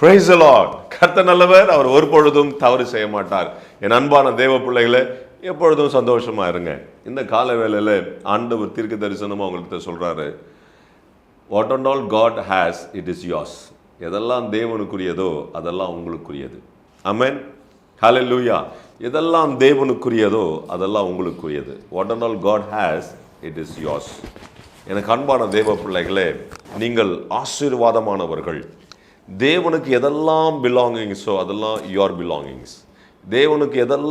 Price Lord கர்த்த நல்லவர். அவர் ஒரு பொழுதும் தவறு செய்ய மாட்டார். என் அன்பான தேவ பிள்ளைகளை எப்பொழுதும் சந்தோஷமா இருங்க. இந்த கால வேலையில் ஆண்டவர் தீர்க்க தரிசனமும் அவங்கள்ட்ட சொல்கிறாரு what and all God has it is yours எதெல்லாம் தேவனுக்குரியதோ அதெல்லாம் உங்களுக்குரியது. அமேன் ஹalleluya எதெல்லாம் தேவனுக்குரியதோ அதெல்லாம் உங்களுக்குரியது. What and all God has it is yours எனக்கு அன்பான தேவ பிள்ளைகளே நீங்கள் ஆசீர்வாதமானவர்கள். தேவனுக்கு எதெல்லாம் பிலாங்கிங்ஸோ அதெல்லாம் யுவர் பிலாங்கிங்ஸ் தேவனுக்கு எதெல்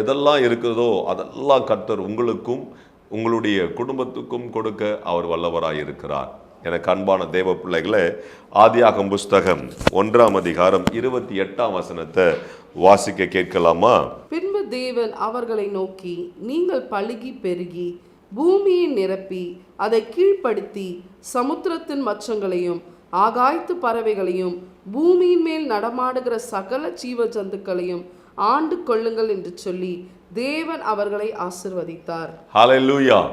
எதெல்லாம் இருக்குதோ அதெல்லாம் கர்த்தர் உங்களுக்கும் உங்களுடைய குடும்பத்துக்கும் கொடுக்க அவர் வல்லவராக இருக்கிறார். எனக்கு அன்பான தேவ பிள்ளைகளை ஆதியாகம் புஸ்தகம் ஒன்றாம் அதிகாரம் இருபத்தி எட்டாம் வசனத்தை வாசிக்க கேட்கலாமா? பின்பு தேவன் அவர்களை நோக்கி நீங்கள் பழுகி பெருகி பூமியை நிரப்பி அதை கீழ்ப்படுத்தி சமுத்திரத்தின் மச்சங்களையும் ஆகாயத்து பறவைகளையும் பூமியின் மேல் நடமாடுகிற சகல ஜீவ ஜந்துக்களையும் ஆண்டு கொள்ளுங்கள் என்று சொல்லி தேவன் அவர்களை ஆசிர்வதித்தார். ஹalleluya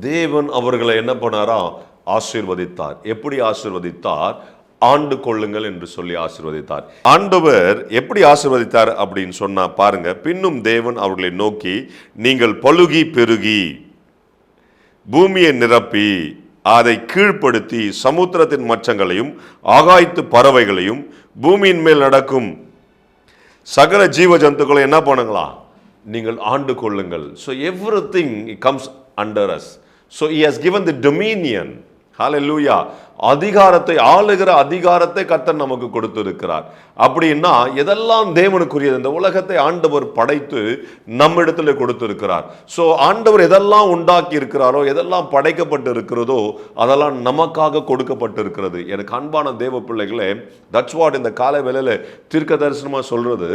தேவன் அவர்களை என்ன பண்ணாரா ஆசீர்வதித்தார். எப்படி ஆசிர்வதித்தார்? ஆண்டு கொள்ளுங்கள் என்று சொல்லி ஆசிர்வதித்தார். ஆண்டவர் எப்படி ஆசிர்வதித்தார் அப்படின்னு சொன்னா பாருங்க பின்னும் தேவன் அவர்களை நோக்கி நீங்கள் பழுகி பெருகி பூமியை நிரப்பி அதை கீழ்ப்படுத்தி சமுத்திரத்தின் மச்சங்களையும் ஆகாய்த்து பறவைகளையும் பூமியின் மேல் நடக்கும் சகல ஜீவ ஜந்துக்களை என்ன பண்ணுங்களா? நீங்கள் ஆண்டு கொள்ளுங்கள். So everything comes under us so he has given the dominion ஹalleluya. அதிகாரத்தை ஆளுகிற அதிகாரத்தை கர்த்தர் நமக்கு கொடுத்திருக்கிறார். அப்படின்னா எதெல்லாம் தேவனுக்குரியது? இந்த உலகத்தை ஆண்டவர் படைத்து நம்மிடத்துல கொடுத்திருக்கிறார். ஸோ ஆண்டவர் எதெல்லாம் உண்டாக்கி இருக்கிறாரோ எதெல்லாம் படைக்கப்பட்டு இருக்கிறதோ அதெல்லாம் நமக்காக கொடுக்கப்பட்டு இருக்கிறது எனக்கு அன்பான தேவ பிள்ளைகளே தட்ஸ் வாட் இந்த கால வேலையில் தீர்க்க தரிசனமாக சொல்றது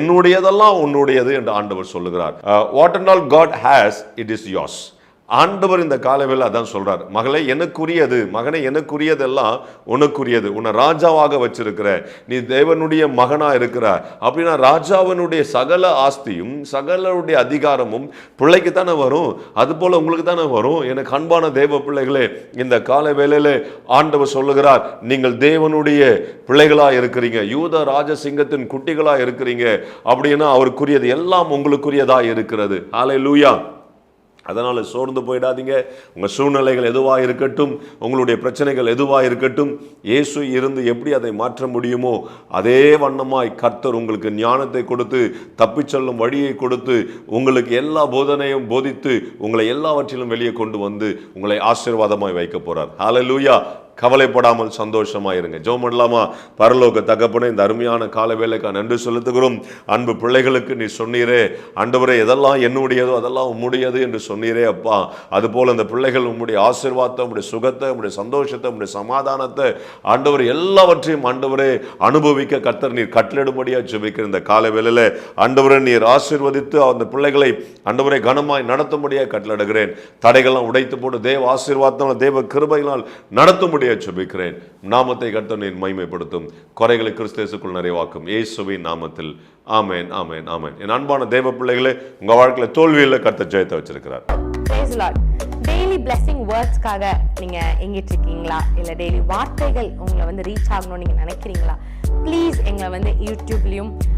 என்னுடையதெல்லாம் உன்னுடையது என்று ஆண்டவர் சொல்லுகிறார். What and all God has it is yours ஆண்டவர் இந்த காலவேளை அதான் சொல்றார். மகளே எனக்குரியது மகனை எனக்குரியதெல்லாம் உனக்குரியது. உன்னை ராஜாவாக வச்சிருக்கிற நீ தேவனுடைய மகனா இருக்கிற அப்படின்னா ராஜாவினுடைய சகல ஆஸ்தியும் சகலருடைய அதிகாரமும் பிள்ளைக்கு தானே வரும். அது போல உங்களுக்கு தானே வரும். எனக்கு அன்பான தேவ பிள்ளைகளே இந்த கால வேலையில் ஆண்டவர் சொல்லுகிறார் நீங்கள் தேவனுடைய பிள்ளைகளா இருக்கிறீங்க. யூத ராஜசிங்கத்தின் குட்டிகளா இருக்கிறீங்க. அப்படின்னா அவருக்குரியது எல்லாம் உங்களுக்குரியதா இருக்கிறது. ஆலை லூயா அதனால் சோர்ந்து போயிடாதீங்க. உங்கள் சூழ்நிலைகள் எதுவாக இருக்கட்டும் உங்களுடைய பிரச்சனைகள் எதுவாக இருக்கட்டும் இயேசு இருந்து எப்படி அதை மாற்ற முடியுமோ அதே வண்ணமாய் கர்த்தர் உங்களுக்கு ஞானத்தை கொடுத்து தப்பிச் செல்லும் வழியை கொடுத்து உங்களுக்கு எல்லா போதனையும் போதித்து உங்களை எல்லாவற்றிலும் வெளியே கொண்டு வந்து உங்களை ஆசீர்வாதமாய் வைக்க போகிறார் ஹலலூயா கவலைப்படாமல் சந்தோஷமாயிருங்க. இருங்க ஜெபம் பண்ணலாமா? பரலோக தகப்பனே இந்த அருமையான கால வேலைக்கா நன்றி செலுத்துகிறோம். அன்பு பிள்ளைகளுக்கு நீ சொன்னீரே அண்டவரே எதெல்லாம் என்னுடையதோ அதெல்லாம் உம்முடையது என்று சொன்னீரே அப்பா. அதுபோல் இந்த பிள்ளைகள் உம்முடைய ஆசீர்வாதத்தை உம்முடைய சுகத்தை உம்முடைய சந்தோஷத்தை உம்முடைய சமாதானத்தை ஆண்டவர் எல்லாவற்றையும் ஆண்டவரே அனுபவிக்க கர்த்தர் நீர் கட்டளிடும்படியா ஜெபிக்கிற இந்த கால வேலையில் ஆண்டவரை நீர் ஆசீர்வதித்து அந்த பிள்ளைகளை ஆண்டவரை கனமாய் நடத்தும்படியாக கட்டளிடுகிறேன் தடைகள்லாம் உடைத்து போட்டு தேவ ஆசீர்வாதத்தால் தேவ கிருபையினால் நடத்தும்படியாக ஜெபிக்கிறேன். நாமத்தை கர்த்தனின் நீர் மைமைப்படுத்தும் குறைகளை கிறிஸ்தேசுக்குள் நிறைவாக்கும். இயேசுவின் நாமத்தில். ஆமேன் ஆமேன் ஆமேன். என் அன்பான தேவ பிள்ளைகளே உங்க வாழ்க்கையில தோல்வியில் கர்த்தர் ஜெயத்தை வச்சிருக்கிறார். டெய்லி பிளெஸிங் வேர்ட்ஸ்க்காக நீங்க எங்கிட்டு இருக்கீங்களா இல்ல டெய்லி வார்த்தைகள் உங்களை வந்து ரீச் ஆகணும்னு நீங்க நினைக்கிறீங்களா? ப்ளீஸ் எங்களை வந்து யூடியூப்லயும்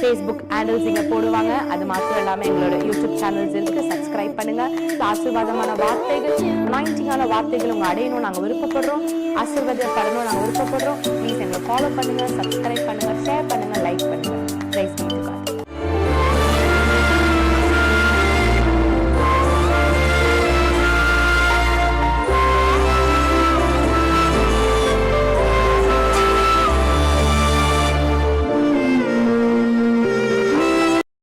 ஃபேஸ்புக் ஹேண்டில்ஸ் இங்கே போடுவாங்க. அது மாத்திரம் இல்லாமல் எங்களோட யூடியூப் சேனல்ஸ் இருக்கு. சப்ஸ்கிரைப் பண்ணுங்க. ஆசீர்வாதமான வார்த்தைகள் அனாயிண்டிங்கான வார்த்தைகள் உங்க அடையணும் நாங்கள் விருப்பப்படுறோம். ஆசீர்வாதப்படணும் நாங்கள் விருப்பப்படுறோம். ப்ளீஸ் எங்களை ஃபாலோ பண்ணுங்க சப்ஸ்கிரைப் பண்ணுங்க ஷேர் பண்ணுங்க லைக்